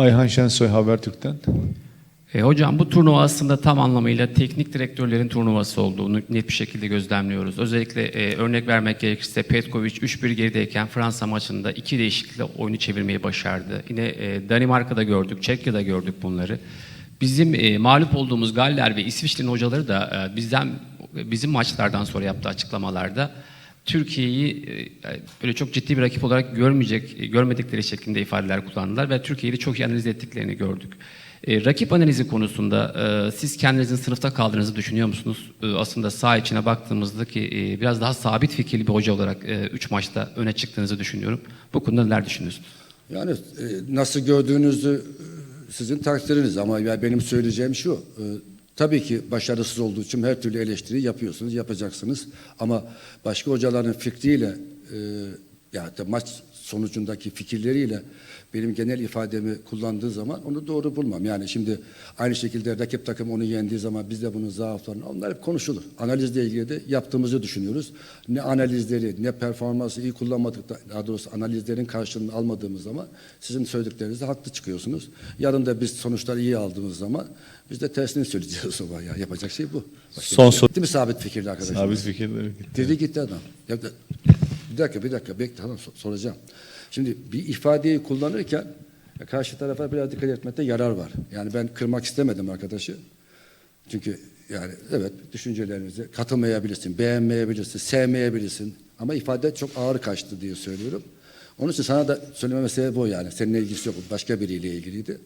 Ayhan Şensoy Habertürk'ten. E, hocam bu turnuva aslında tam anlamıyla teknik direktörlerin turnuvası olduğunu net bir şekilde gözlemliyoruz. Özellikle e, örnek vermek gerekirse Petkovic 3-1 gerideyken Fransa maçında iki değişiklikle oyunu çevirmeyi başardı. Yine e, Danimarka'da gördük, Çekya'da gördük bunları. Bizim e, mağlup olduğumuz Galler ve İsviçre'nin hocaları da e, bizden bizim maçlardan sonra yaptığı açıklamalarda Türkiye'yi e, böyle çok ciddi bir rakip olarak görmeyecek, e, görmedikleri şeklinde ifadeler kullandılar ve Türkiye'yi de çok iyi analiz ettiklerini gördük. E, rakip analizi konusunda e, siz kendinizin sınıfta kaldığınızı düşünüyor musunuz? E, aslında sağ içine baktığımızda ki e, biraz daha sabit fikirli bir hoca olarak 3 maçta öne çıktığınızı düşünüyorum. Bu konuda neler düşünüyorsunuz? Yani e, nasıl gördüğünüzü e, sizin takdiriniz ama ya benim söyleyeceğim şu. e, tabii ki başarısız olduğu için her türlü eleştiri yapıyorsunuz, yapacaksınız. Ama başka hocaların fikriyle e, ya da maç sonucundaki fikirleriyle benim genel ifademi kullandığı zaman onu doğru bulmam. Yani şimdi aynı şekilde rakip takım onu yendiği zaman biz de bunun zaaflarını onlar hep konuşulur. Analizle ilgili de yaptığımızı düşünüyoruz. Ne analizleri ne performansı iyi kullanmadık da- daha doğrusu analizlerin karşılığını almadığımız zaman sizin söylediklerinizde haklı çıkıyorsunuz. Yarın da biz sonuçları iyi aldığımız zaman biz de tersini söyleyeceğiz o zaman ya. Yapacak şey bu. Başka Son şey soru. Değil mi sabit fikirli arkadaşlar? Sabit fikirleri gitti. Dedi gitti adam. Ya dakika bir dakika bekle so- soracağım. Şimdi bir ifadeyi kullanırken karşı tarafa biraz dikkat etmekte yarar var. Yani ben kırmak istemedim arkadaşı. Çünkü yani evet düşüncelerinize katılmayabilirsin, beğenmeyebilirsin, sevmeyebilirsin. Ama ifade çok ağır kaçtı diye söylüyorum. Onun için sana da söylememe sebebi o yani. Seninle ilgisi yok. Başka biriyle ilgiliydi.